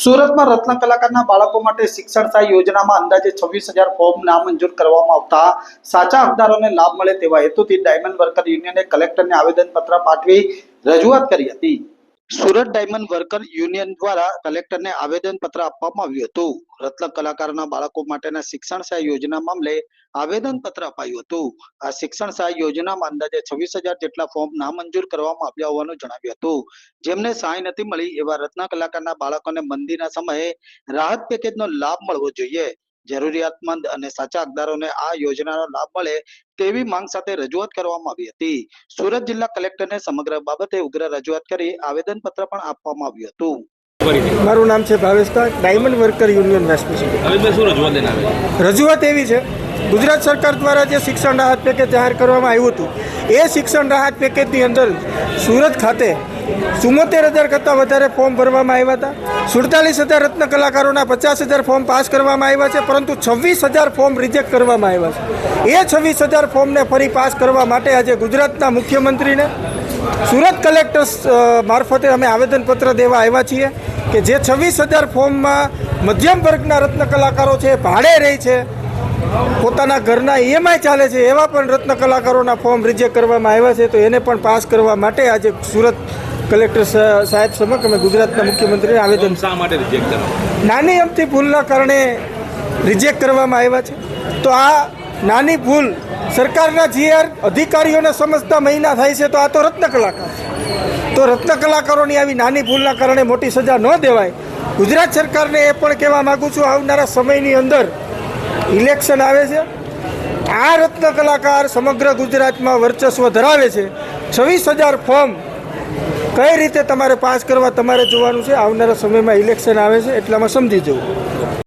સુરતમાં રત્ન કલાકારના બાળકો માટે શિક્ષણ સહાય યોજનામાં અંદાજે છવ્વીસ હજાર ફોર્મ નામંજૂર કરવામાં આવતા સાચા હકદારોને લાભ મળે તેવા હેતુથી ડાયમંડ વર્કર યુનિયને કલેક્ટરને આવેદનપત્ર પાઠવી રજૂઆત કરી હતી. સુરત ડાયમંડ વર્કર યુનિયન દ્વારા કલેક્ટરને આવેદનપત્ર આપવામાં આવ્યું હતું. રત્ન કલાકારના બાળકો માટેના શિક્ષણ સહાય યોજના મામલે આવેદનપત્ર અપાયું હતું. આ શિક્ષણ સહાય યોજનામાં અંદાજે છવ્વીસ હજાર જેટલા ફોર્મ નામંજૂર કરવામાં આવ્યા હોવાનું જણાવ્યું હતું. જેમને સહાય નથી મળી એવા રત્ન કલાકારના બાળકોને મંદીના સમયે રાહત પેકેજનો લાભ મળવો જોઈએ. જરૂરિયાતમંદ અને સાચા હકદારોને આ યોજનાનો લાભ મળે તેવી માંગ સાથે રજૂઆત કરવામાં આવી હતી. સુરત જિલ્લા કલેક્ટરને સમગ્ર બાબતે ઉગ્ર રજૂઆત કરી આવેદનપત્ર પણ આપવામાં આવ્યું હતું. મારું નામ છે Bhavesh diamond worker union west રજૂઆત એવી છે ગુજરાત સરકાર દ્વારા જે શિક્ષણ રાહત પેકેજ જાહેર કરવામાં આવ્યું હતું એ શિક્ષણ રાહત પેકેજની અંદર સુરત ખાતે ચુમ્મોતેર હજાર કરતાં વધારે ફોર્મ ભરવામાં આવ્યા હતા. સુડતાલીસ હજાર રત્ન કલાકારોના પચાસ હજાર ફોર્મ પાસ કરવામાં આવ્યા છે, પરંતુ છવ્વીસ હજાર ફોર્મ રિજેક્ટ કરવામાં આવ્યા છે. એ છવ્વીસ હજાર ફોર્મને ફરી પાસ કરવા માટે આજે ગુજરાતના મુખ્યમંત્રીને સુરત કલેક્ટર મારફતે અમે આવેદનપત્ર દેવા આવ્યા છીએ કે જે છવ્વીસ હજાર ફોર્મમાં મધ્યમ વર્ગના રત્ન કલાકારો છે ભાડે રહે છે, પોતાના ઘરના ઈએમઆઈ ચાલે છે, એવા પણ રત્ન કલાકારોના ફોર્મ રિજેક્ટ કરવામાં આવ્યા છે, તો એને પણ પાસ કરવા માટે આજે સુરત કલેક્ટર સાહેબ સમક્ષ અમે ગુજરાતના મુખ્યમંત્રીને આવેદન શા માટે રિજેક્ટ કરવા નાની અમથી ભૂલના કારણે રિજેક્ટ કરવામાં આવ્યા છે. તો આ નાની ભૂલ સરકારના જીઆર અધિકારીઓને સમજતા મહિના થાય છે તો આ તો રત્ન કલાકાર તો રત્ન કલાકારોની આવી નાની ભૂલના કારણે મોટી સજા ન દેવાય. ગુજરાત સરકારને એ પણ કહેવા માગું છું આવનારા સમયની અંદર ઇલેક્શન આવે છે. આ રત્ન કલાકાર સમગ્ર ગુજરાતમાં વર્ચસ્વ ધરાવે છે. છવ્વીસ હજાર ફોર્મ કઈ રીતે તમારે પાસ કરવા તમારે જોવાનું છે? આવનારા સમયમાં ઇલેક્શન આવે છે, એટલામાં સમજી જવું.